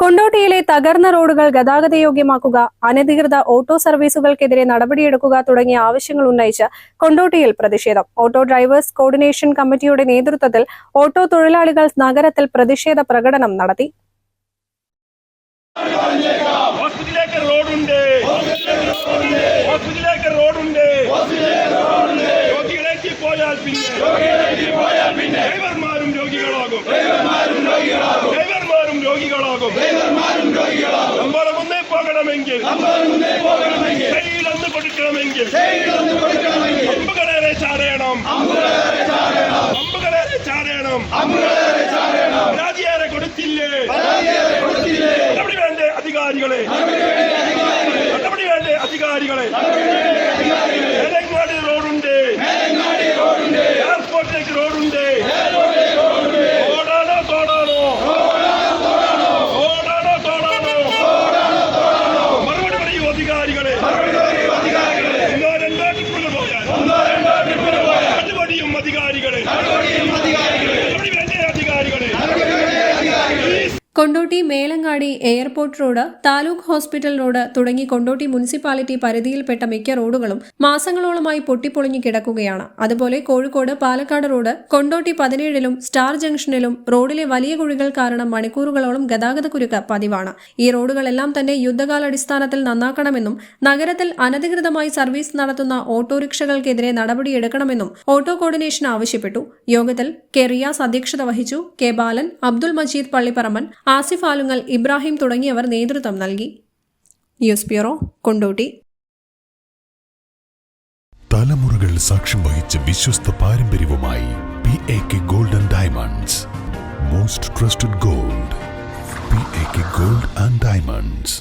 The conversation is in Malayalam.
കൊണ്ടോട്ടിയിലെ തകർന്ന റോഡുകൾ ഗതാഗതയോഗ്യമാക്കുക അനധികൃത ഓട്ടോ സർവീസുകൾക്കെതിരെ നടപടിയെടുക്കുക തുടങ്ങിയ ആവശ്യങ്ങൾ ഉന്നയിച്ച് കൊണ്ടോട്ടിയിൽ പ്രതിഷേധം. ഓട്ടോ ഡ്രൈവേഴ്സ് കോർഡിനേഷൻ കമ്മിറ്റിയുടെ നേതൃത്വത്തിൽ ഓട്ടോ തൊഴിലാളികൾ നഗരത്തിൽ പ്രതിഷേധ പ്രകടനം നടത്തി. ഡ്രൈവർമാരും രോഗികളാകും. രോഗികളാകും. നമ്മൾ മുന്നേ പോകണമെങ്കിൽ കയ്യിലൊന്ന് കൊടുക്കണമെങ്കിൽ അമ്പുകളേറെ ചാടയണം അമ്പുകളേറെ ചാടയണം പരാതിയേറെ കൊടുത്തില്ലേ? നടപടി വേണ്ട അധികാരികളെ? നടപടി വേണ്ട അധികാരികളെ മേലങ്ങാടി റോഡുണ്ട് എയർപോർട്ടിലേക്ക് റോഡുണ്ട് ഓടാണോ തോടാണോ ഓടാണോ തോടാണോ മറുപടി പറയൂ അധികാരികളെ ഒന്നോ രണ്ടോ ട്രിപ്പുകൾ പോയാൽ നടപടിയും അധികാരികളെ നടപടി വേണ്ടേ അധികാരികളെ Kondotty Melangadi airport road taluk hospital road തുടങ്ങി കൊണ്ടോട്ടി മുനിസിപ്പാലിറ്റി പരിധിയിൽപ്പെട്ട മിക്ക റോഡുകളും മാസങ്ങളോളമായി പൊട്ടിപ്പൊളിഞ്ഞു കിടക്കുകയാണ്. അതുപോലെ കോഴിക്കോട് പാലക്കാട് റോഡ് കൊണ്ടോട്ടി പതിനേഴിലും സ്റ്റാർ ജംഗ്ഷനിലും റോഡിലെ വലിയ കുഴികൾ കാരണം മണിക്കൂറുകളോളം ഗതാഗത കുരുക്ക് പതിവാണ്. ഈ റോഡുകളെല്ലാം തന്നെ യുദ്ധകാലടിസ്ഥാനത്തിൽ നന്നാക്കണമെന്നും നഗരത്തിൽ അനധികൃതമായി സർവീസ് നടത്തുന്ന ഓട്ടോറിക്ഷകൾക്കെതിരെ നടപടിയെടുക്കണമെന്നും ഓട്ടോ കോർഡിനേഷൻ ആവശ്യപ്പെട്ടു. യോഗത്തിൽ കെ റിയാസ് അധ്യക്ഷത വഹിച്ചു കെ ബാലൻ അബ്ദുൾ മജീദ് പള്ളിപ്പറമ്പൻ ആസിഫ് ആലുങ്ങൽ ഇബ്രാഹിം തുടങ്ങിയവർ നേതൃത്വം നൽകി. News bureau Kondotty. തലമുറകൾ സാക്ഷ്യം വഹിച്ച വിശ്വസ്ത പാരമ്പര്യവുമായി P A K golden diamonds most trusted gold P A K gold and diamonds